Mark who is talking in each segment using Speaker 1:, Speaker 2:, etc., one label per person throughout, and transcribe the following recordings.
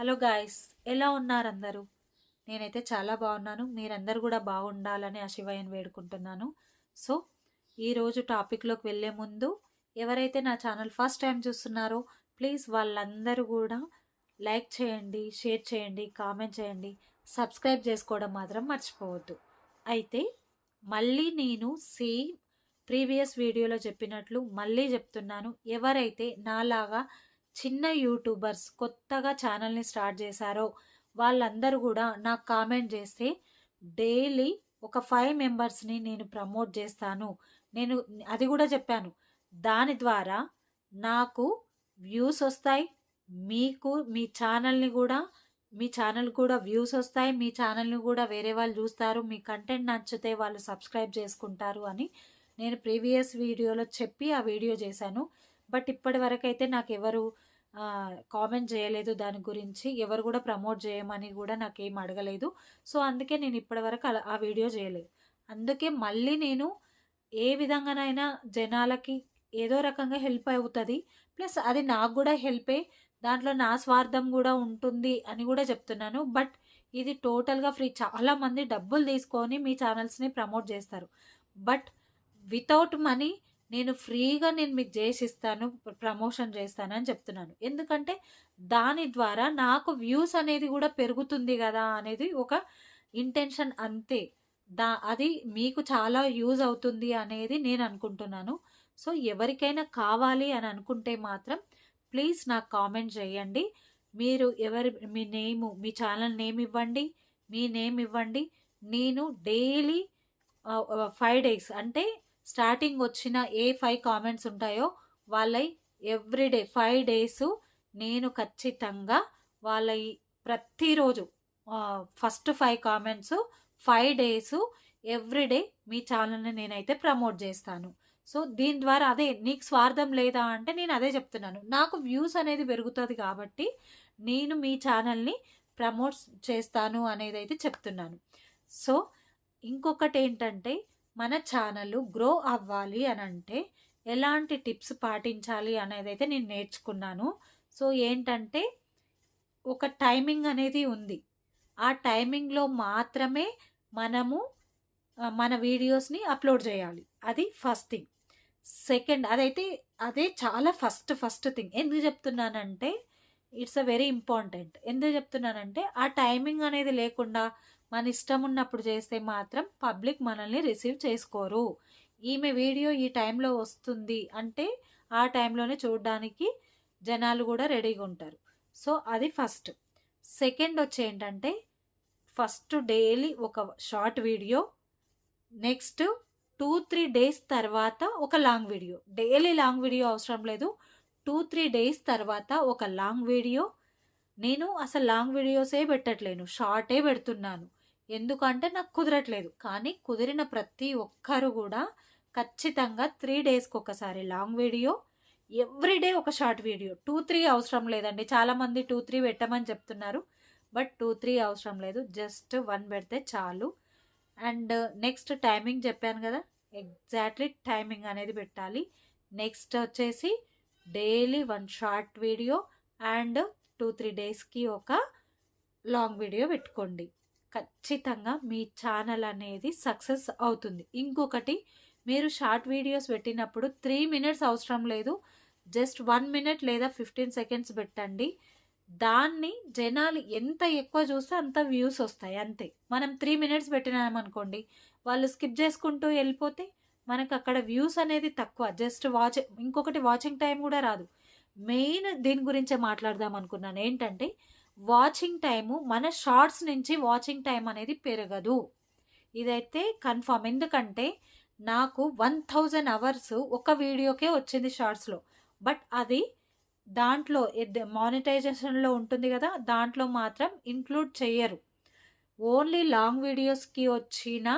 Speaker 1: Hello guys ఎలా ఉన్నారు అందరూ నేనైతే చాలా బాగున్నాను. మీరందరూ కూడా బాగుండాలని ఆ శివయ్యని వేడుకుంటున్నాను. సో ఈరోజు టాపిక్లోకి వెళ్ళే ముందు ఎవరైతే నా ఛానల్ ఫస్ట్ టైం చూస్తున్నారో ప్లీజ్ వాళ్ళందరూ కూడా లైక్ చేయండి షేర్ చేయండి కామెంట్ చేయండి. సబ్స్క్రైబ్ చేసుకోవడం మాత్రం మర్చిపోవద్దు. అయితే మళ్ళీ నేను సేమ్ ప్రీవియస్ వీడియోలో చెప్పినట్లు మళ్ళీ చెప్తున్నాను. ఎవరైతే నాలాగా చిన్న యూట్యూబర్స్ కొత్తగా ఛానల్ని స్టార్ట్ చేశారో వాళ్ళందరూ కూడా నాకు కామెంట్ చేస్తే డైలీ ఒక ఫైవ్ మెంబర్స్ని నేను ప్రమోట్ చేస్తాను. నేను అది కూడా చెప్పాను. దాని ద్వారా నాకు వ్యూస్ వస్తాయి మీకు మీ ఛానల్ని కూడా మీ ఛానల్ కూడా వ్యూస్ వస్తాయి మీ ఛానల్ని కూడా వేరే వాళ్ళు చూస్తారు మీ కంటెంట్ నచ్చితే వాళ్ళు సబ్స్క్రైబ్ చేసుకుంటారు అని నేను ప్రీవియస్ వీడియోలో చెప్పి ఆ వీడియో చేశాను. బట్ ఇప్పటి వరకు అయితే నాకు ఎవరు కామెంట్ చేయలేదు దాని గురించి. ఎవరు కూడా ప్రమోట్ చేయమని కూడా నాకేం అడగలేదు. సో అందుకే నేను ఇప్పటి వరకు అలా ఆ వీడియో చేయలేదు. అందుకే మళ్ళీ నేను ఏ విధంగానైనా జనాలకి ఏదో రకంగా హెల్ప్ అవుతుంది. ప్లస్ అది నాకు కూడా హెల్పే. దాంట్లో నా స్వార్థం కూడా ఉంటుంది అని కూడా చెప్తున్నాను. బట్ ఇది టోటల్గా ఫ్రీ. చాలామంది డబ్బులు తీసుకొని మీ ఛానల్స్ని ప్రమోట్ చేస్తారు. బట్ వితౌట్ మనీ నేను ఫ్రీగా నేను మీకు చేసిస్తాను ప్రమోషన్ చేస్తాను అని చెప్తున్నాను. ఎందుకంటే దాని ద్వారా నాకు వ్యూస్ అనేది కూడా పెరుగుతుంది కదా అనేది ఒక ఇంటెన్షన్ అంతే. దా అది మీకు చాలా యూజ్ అవుతుంది అనేది నేను అనుకుంటున్నాను. సో ఎవరికైనా కావాలి అని అనుకుంటే మాత్రం ప్లీజ్ నాకు కామెంట్ చేయండి. మీరు ఎవరి మీ నేము మీ ఛానల్ నేమ్ ఇవ్వండి. మీ నేమ్ ఇవ్వండి. నేను డైలీ ఫైవ్ డేస్ అంటే స్టార్టింగ్ వచ్చిన ఏ ఫైవ్ కామెంట్స్ ఉంటాయో వాళ్ళ ఎవ్రీడే ఫైవ్ డేస్ నేను ఖచ్చితంగా వాళ్ళ ప్రతిరోజు first five comments five days everyday మీ ఛానల్ని నేనైతే ప్రమోట్ చేస్తాను. సో దీని ద్వారా అదే నీకు స్వార్థం లేదా అంటే నేను అదే చెప్తున్నాను. నాకు వ్యూస్ అనేది పెరుగుతుంది కాబట్టి నేను మీ ఛానల్ని ప్రమోట్ చేస్తాను అనేది అయితే చెప్తున్నాను. సో ఇంకొకటి ఏంటంటే మన ఛానల్ గ్రో అవ్వాలి అని అంటే ఎలాంటి టిప్స్ పాటించాలి అనేది అయితే నేను నేర్చుకున్నాను. సో ఏంటంటే ఒక టైమింగ్ అనేది ఉంది. ఆ టైమింగ్లో మాత్రమే మనము మన వీడియోస్ని అప్లోడ్ చేయాలి. అది ఫస్ట్ థింగ్. సెకండ్ అదైతే అదే చాలా ఫస్ట్ ఫస్ట్ థింగ్. ఎందుకు చెప్తున్నానంటే ఇట్స్ అ వెరీ ఇంపార్టెంట్. ఎందుకు చెప్తున్నానంటే ఆ టైమింగ్ అనేది లేకుండా మన ఇష్టం ఉన్నప్పుడు చేస్తే మాత్రం పబ్లిక్ మనల్ని రిసీవ్ చేసుకోరు. ఈమె వీడియో ఈ టైంలో వస్తుంది అంటే ఆ టైంలోనే చూడడానికి జనాలు కూడా రెడీగా ఉంటారు. సో అది ఫస్ట్. సెకండ్ వచ్చి ఏంటంటే ఫస్ట్ డైలీ ఒక short video next two three days తర్వాత ఒక long video. Daily long video అవసరం లేదు. టూ త్రీ డేస్ తర్వాత ఒక లాంగ్ వీడియో. నేను అసలు లాంగ్ వీడియోసే పెట్టట్లేను. షార్టే పెడుతున్నాను. ఎందుకంటే నాకు కుదరట్లేదు. కానీ కుదిరిన ప్రతి ఒక్కరు కూడా ఖచ్చితంగా త్రీ డేస్కి ఒకసారి లాంగ్ వీడియో ఎవ్రీడే ఒక షార్ట్ వీడియో. టూ త్రీ అవసరం లేదండి. చాలామంది టూ త్రీ పెట్టమని చెప్తున్నారు. బట్ టూ త్రీ అవసరం లేదు. జస్ట్ వన్ పెడితే చాలు. అండ్ నెక్స్ట్ టైమింగ్ చెప్పాను కదా ఎగ్జాక్ట్లీ టైమింగ్ అనేది పెట్టాలి. నెక్స్ట్ వచ్చేసి daily one short video and two three డేస్కి ఒక లాంగ్ వీడియో పెట్టుకోండి. ఖచ్చితంగా మీ ఛానల్ అనేది సక్సెస్ అవుతుంది. ఇంకొకటి మీరు షార్ట్ వీడియోస్ పెట్టినప్పుడు త్రీ మినిట్స్ అవసరం లేదు. జస్ట్ వన్ మినిట్ లేదా ఫిఫ్టీన్ సెకండ్స్ పెట్టండి. దాన్ని జనాలు ఎంత ఎక్కువ చూస్తే అంత వ్యూస్ వస్తాయి అంతే. మనం త్రీ మినిట్స్ పెట్టినామనుకోండి వాళ్ళు స్కిప్ చేసుకుంటూ వెళ్ళిపోతే మనకు అక్కడ వ్యూస్ అనేది తక్కువ. జస్ట్ వాచ్ ఇంకొకటి వాచింగ్ టైం కూడా రాదు. మెయిన్ దీని గురించే మాట్లాడదాం అనుకున్నాను. ఏంటంటే వాచింగ్ టైము మన షార్ట్స్ నుంచి వాచింగ్ టైం అనేది పెరగదు. ఇదైతే కన్ఫామ్. ఎందుకంటే నాకు వన్ థౌజండ్ అవర్స్ ఒక వీడియోకే వచ్చింది షార్ట్స్లో. బట్ అది దాంట్లో మానిటైజేషన్లో ఉంటుంది కదా దాంట్లో మాత్రం ఇంక్లూడ్ చేయరు ఓన్లీ లాంగ్ వీడియోస్కి వచ్చిన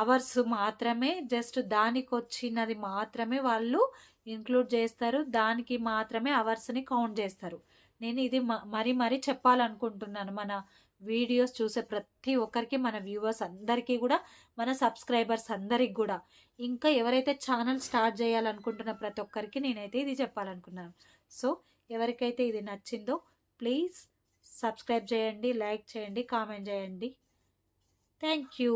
Speaker 1: అవర్స్ మాత్రమే జస్ట్ దానికి వచ్చినది మాత్రమే వాళ్ళు ఇంక్లూడ్ చేస్తారు. దానికి మాత్రమే అవర్స్ని కౌంట్ చేస్తారు. నేను ఇది మరి మరీ చెప్పాలనుకుంటున్నాను. మన వీడియోస్ చూసే ప్రతి ఒక్కరికి మన వ్యూవర్స్ అందరికీ కూడా మన సబ్స్క్రైబర్స్ అందరికి కూడా. ఇంకా ఎవరైతే ఛానల్ స్టార్ట్ చేయాలనుకుంటున్న ప్రతి ఒక్కరికి నేనైతే ఇది చెప్పాలనుకున్నాను. సో ఎవరికైతే ఇది నచ్చిందో ప్లీజ్ సబ్స్క్రైబ్ చేయండి లైక్ చేయండి కామెంట్ చేయండి. Thank you.